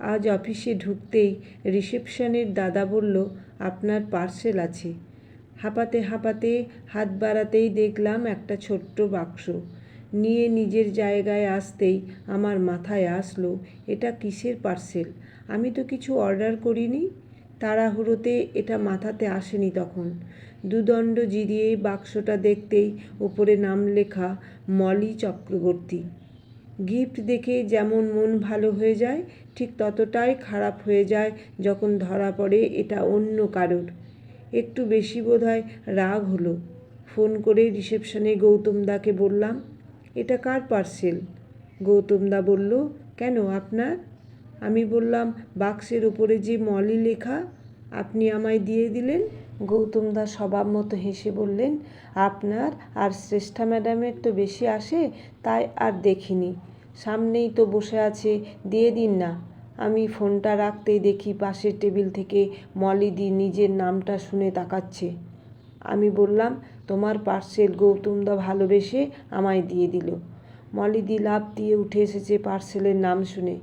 আজ অফিসে ঢুকতেই রিসেপশনের দাদা বলল, আপনার পার্সেল আছে। হাঁপাতে হাঁপাতে হাত বাড়াতেই দেখলাম একটা ছোট্ট বাক্স। নিয়ে নিজের জায়গায় আসতেই আমার মাথায় আসলো, এটা কিসের পার্সেল? আমি তো কিছু অর্ডার করিনি। তাড়াহুড়োতে এটা মাথাতে আসেনি তখন। দুদণ্ড জিরিয়ে বাক্সটা দেখতেই ওপরে নাম লেখা, মলি চক্রবর্তী। গিফট দেখে যেমন মন ভালো হয়ে যায়, ঠিক ততটাই খারাপ হয়ে যায় যখন ধরা পড়ে এটা অন্য কারোর। একটু বেশি বোধহয় রাগ হলো। ফোন করে রিসেপশনে গৌতমদাকে বললাম, এটা কার পার্সেল? গৌতমদা বলল, কেন আপনার? আমি বললাম, বাক্সের ওপরে যে মলি লেখা, আপনি আমায় দিয়ে দিলেন? গৌতমদা স্বভাব মতো হেসে বললেন, আপনার আর শ্রেষ্ঠা ম্যাডামের তো বেশি আসে, তাই আর দেখিনি। সামনেই তো বসে আছে, দিয়ে দিন না। আমি ফোনটা রাখতেই দেখি পাশের টেবিল থেকে মলিদি নিজের নামটা শুনে তাকাচ্ছে। আমি বললাম, তোমার পার্সেল গৌতমদা ভালোবেসে আমায় দিয়ে দিল। মলিদি লাভ দিয়ে উঠে এসেছে পার্সেলের নাম শুনে।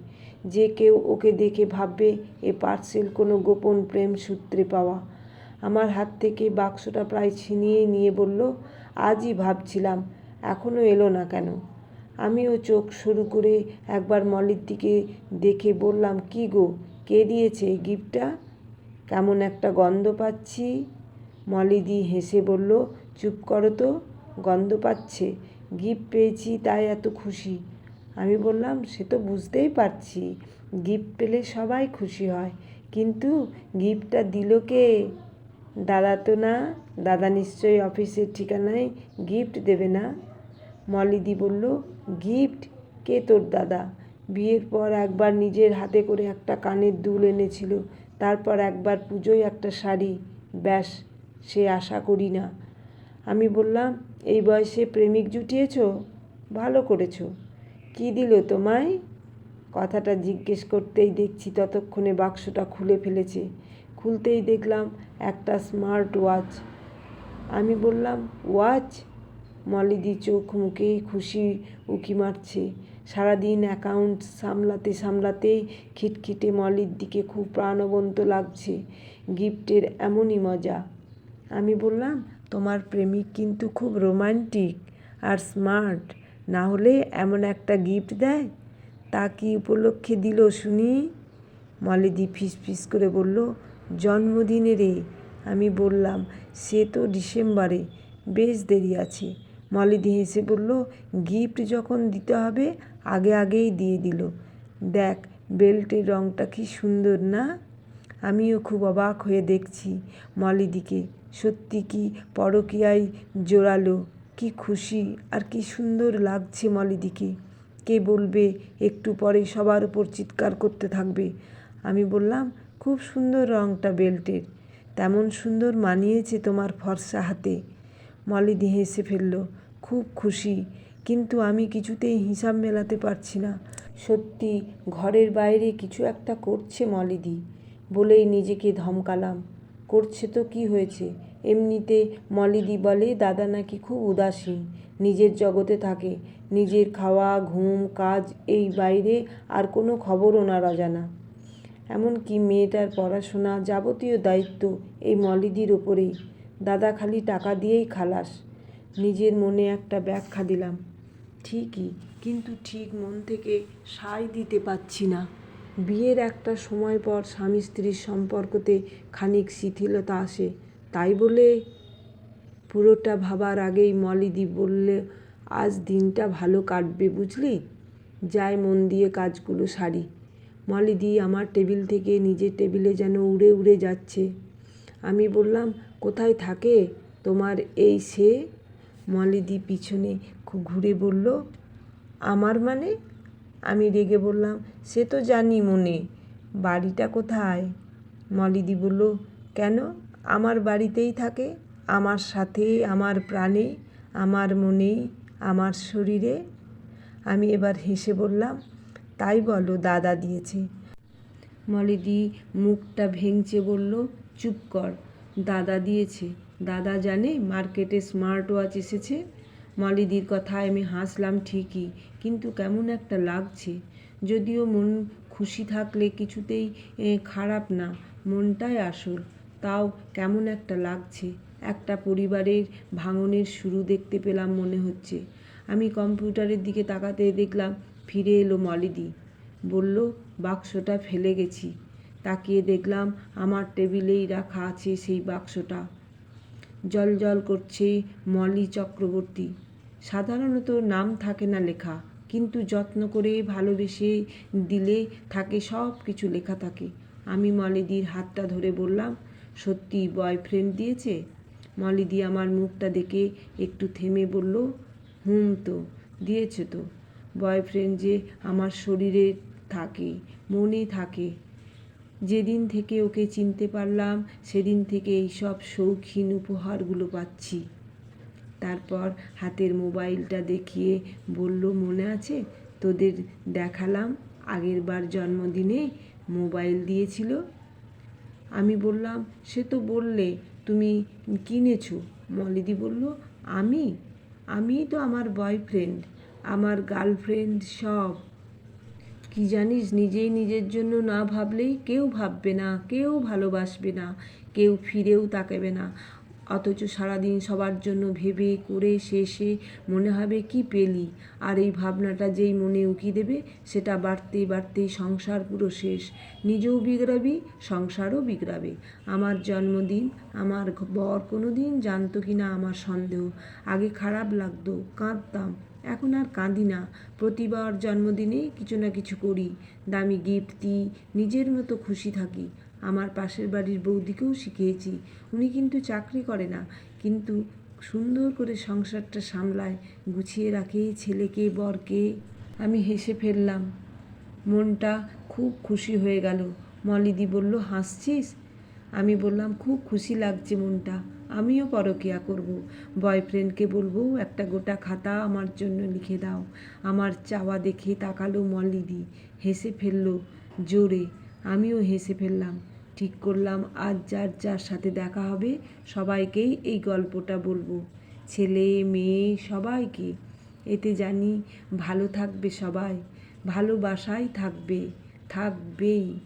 যে কেউ ওকে দেখে ভাববে এ পার্সেল কোনো গোপন প্রেম সূত্রে পাওয়া। আমার হাত থেকে বাক্সটা প্রায় ছিনিয়ে নিয়ে বলল, আজই ভাবছিলাম এখনও এলো না কেন? আমিও চোখ শুরু করে একবার মলির দিকে দেখে বললাম, কি গো, কে দিয়েছে এই গিফটটা? কেমন একটা গন্ধ পাচ্ছি? মলিদি হেসে বলল, চুপ করো তো, গন্ধ পাচ্ছে, গিফট পেয়েছি, তাই এত খুশি। আমি বললাম, সে তো বুঝতেই পারছি, গিফট পেলে সবাই খুশি হয়, কিন্তু গিফটটা দিল কে? দাদা তো না, দাদা নিশ্চয়ই অফিসের ঠিকানায় গিফট দেবে না? মলিদি বলল গিফট কে তোর দাদা? বিয়ের পর একবার নিজের হাতে করে একটা কানের দুল এনেছিল, তারপর একবার পুজোয় একটা শাড়ি। ব্যাস, সে আশা করি না। আমি বললাম, এই বয়সে প্রেমিক জুটিয়েছ? ভালো করেছ। কী দিল তোমায়? কথাটা জিজ্ঞেস করতেই দেখছি ততক্ষণে বাক্সটা খুলে ফেলেছে। খুলতেই দেখলাম একটা স্মার্ট ওয়াচ। আমি বললাম, ওয়াচ? মলিদি চোখ মুখে খুশি উকি মারছে। সারাদিন অ্যাকাউন্ট সামলাতে সামলাতেই খিটখিটে মলির দিকে খুব প্রাণবন্ত লাগছে। গিফটের এমনই মজা। আমি বললাম, তোমার প্রেমিক কিন্তু খুব রোমান্টিক আর স্মার্ট। না হলে এমন একটা গিফট দেয়? তা কি উপলক্ষে দিল শুনি? মলিদি ফিস ফিস করে বলল, জন্মদিনে রে। আমি বললাম, সে তো ডিসেম্বরে। বেশ দেরি আছে। মলিদি হেসে বলল, গিফট যখন দিতে হবে, আগে আগেই দিয়ে দিল। দেখ, বেল্টের রঙটা কি সুন্দর না? আমিও খুব অবাক হয়ে দেখছি মলিদিকে। সত্যি কি পরকীয়ায় জোরালো? কি খুশি আর কি সুন্দর লাগছে মলিদিকে। কে বলবে, একটু পরে সবার উপর চিৎকার করতে থাকবে। আমি বললাম, খুব সুন্দর রঙটা বেল্টের। তেমন সুন্দর মানিয়েছে তোমার ফর্সা হাতে। মলিদি হেসে ফেলল, খুব খুশি, কিন্তু আমি কিছুতেই হিসাব মেলাতে পারছি না। সত্যি, ঘরের বাইরে কিছু একটা করছে মলিদি, বলেই নিজেকে ধমকালাম। করছে তো কি হয়েছে? এমনিতে মলিদি বলে, দাদা নাকি খুব উদাসীন, নিজের জগতে থাকে, নিজের খাওয়া, ঘুম, কাজ, এই বাইরে আর কোনো খবর ওনার অজানা এমনকি মেয়েটার পড়াশোনা যাবতীয় দায়িত্ব এই মলিদির ওপরেই। দাদা খালি টাকা দিয়েই খালাস। নিজের মনে একটা ব্যাখ্যা দিলাম। ঠিকই, কিন্তু ঠিক মন থেকে সায় দিতে পারছি না। বিয়ের একটা সময় পর স্বামী স্ত্রীর সম্পর্কতে খানিক শিথিলতা আসে। তাই বলে পুরোটা ভাবার আগেই মলিদি বললে, আজ দিনটা ভালো কাটবে বুঝলি? যাই মন দিয়ে কাজগুলো সারি। মলিদি আমার টেবিল থেকে নিজের টেবিলে যেন উড়ে উড়ে যাচ্ছে। আমি বললাম কোথায় থাকে? তোমার এই সে মলিদি পিছনে খুব ঘুরে বলল, আমার মানে? আমি রেগে বললাম, সে তো জানি মনে, বাড়িটা কোথায়? মলিদি বলল, কেন? আমার বাড়িতেই থাকে, আমার সাথে, আমার প্রাণে, আমার মনে আমার শরীরে। আমি এবার হেসে বললাম, তাই বলো, দাদা দিয়েছে। মলিদি মুখটা ভেঙচে বলল, চুপ কর। দাদা দিয়েছে। দাদা জানে মার্কেটে স্মার্ট ওয়াচ এসেছে। মলিদির কথায় আমি হাসলাম ঠিকই, কিন্তু কেমন একটা লাগছে। যদিও মন খুশি থাকলে কিছুতেই খারাপ না, মনটাই আসল। তাও কেমন একটা লাগছে। একটা পরিবারের ভাঙনের শুরু দেখতে পেলাম মনে হচ্ছে। আমি কম্পিউটারের দিকে তাকাতে দেখলাম, ফিরে এলো মলিদি। বলল, বাক্সটা ফেলে গেছি। তাকিয়ে দেখলাম আমার টেবিলেই রাখা আছে সেই বাক্সটা। জল জল করছে মলি চক্রবর্তী। সাধারণত নাম থাকে না লেখা, কিন্তু যত্ন করে ভালোবেসে দিলে থাকে সব কিছু লেখা থাকে। আমি মলিদির হাতটা ধরে বললাম, সত্যি বয়ফ্রেন্ড দিয়েছে? মলিদি আমার মুখটা দেখে একটু থেমে বলল, হুম তো, দিয়েছে তো। বয়ফ্রেন্ড যে আমার শরীরে থাকে, মনে থাকে। যেদিন থেকে ওকে চিনতে পারলাম, সেদিন থেকে এইসব শৌখিন উপহারগুলো পাচ্ছি। তারপর হাতের মোবাইলটা দেখিয়ে বলল, মনে আছে? তোদের দেখালাম আগের বার জন্মদিনে মোবাইল দিয়েছিল? আমি বললাম, সে তো বললে, তুমি কিনেছো? মলিদি বলল, আমি? আমিই তো আমার বয়ফ্রেন্ড আমার গার্লফ্রেন্ড সব। কি জানিস? নিজেই নিজের জন্য না ভাবলেই কেউ ভাববে না, কেউ ভালোবাসবে না, কেউ ফিরেও তাকাবে না। অথচ সারাদিন সবার জন্য ভেবে করে শেষে মনে হবে কি পেলি? আর এই ভাবনাটা যেই মনে উকি দেবে, সেটা বাড়তে বাড়তেই সংসার পুরো শেষ। নিজেও বিগড়াবি, সংসারও বিগড়াবে। আমার জন্মদিন, আমার বর কোনো দিন জানতো কি না আমার সন্দেহ। আগে খারাপ লাগতো, কাঁদতাম। এখন আর কাঁদি না। প্রতিবার জন্মদিনে কিছু না কিছু করি। দামি গিফট দিই, নিজের মতো খুশি থাকি। আমার পাশের বাড়ির বৌদিকেও শিখিয়েছি, উনি কিন্তু চাকরি করে না। কিন্তু সুন্দর করে সংসারটা সামলায়, গুছিয়ে রাখে ছেলেকে, বরকে। আমি হেসে ফেললাম। মনটা খুব খুশি হয়ে গেল। মলিদি বলল, হাসছিস? আমি বললাম, খুব খুশি লাগছে মনটা। আমিও পরকিয়া করব। বয়ফ্রেন্ডকে বলব, একটা গোটা খাতা আমার জন্য লিখে দাও। আমার চাওয়া দেখে তাকালো মল্লিদি। হেসে ফেলল, জোরে। আমিও হেসে ফেললাম। ঠিক করলাম, আজ যার যার সাথে দেখা হবে, সবাইকেই এই গল্পটা বলব। ছেলে, মেয়ে, সবাইকে। এতে জানি ভালো থাকবে সবাই। ভালোবাসাই থাকবে, থাকবেই।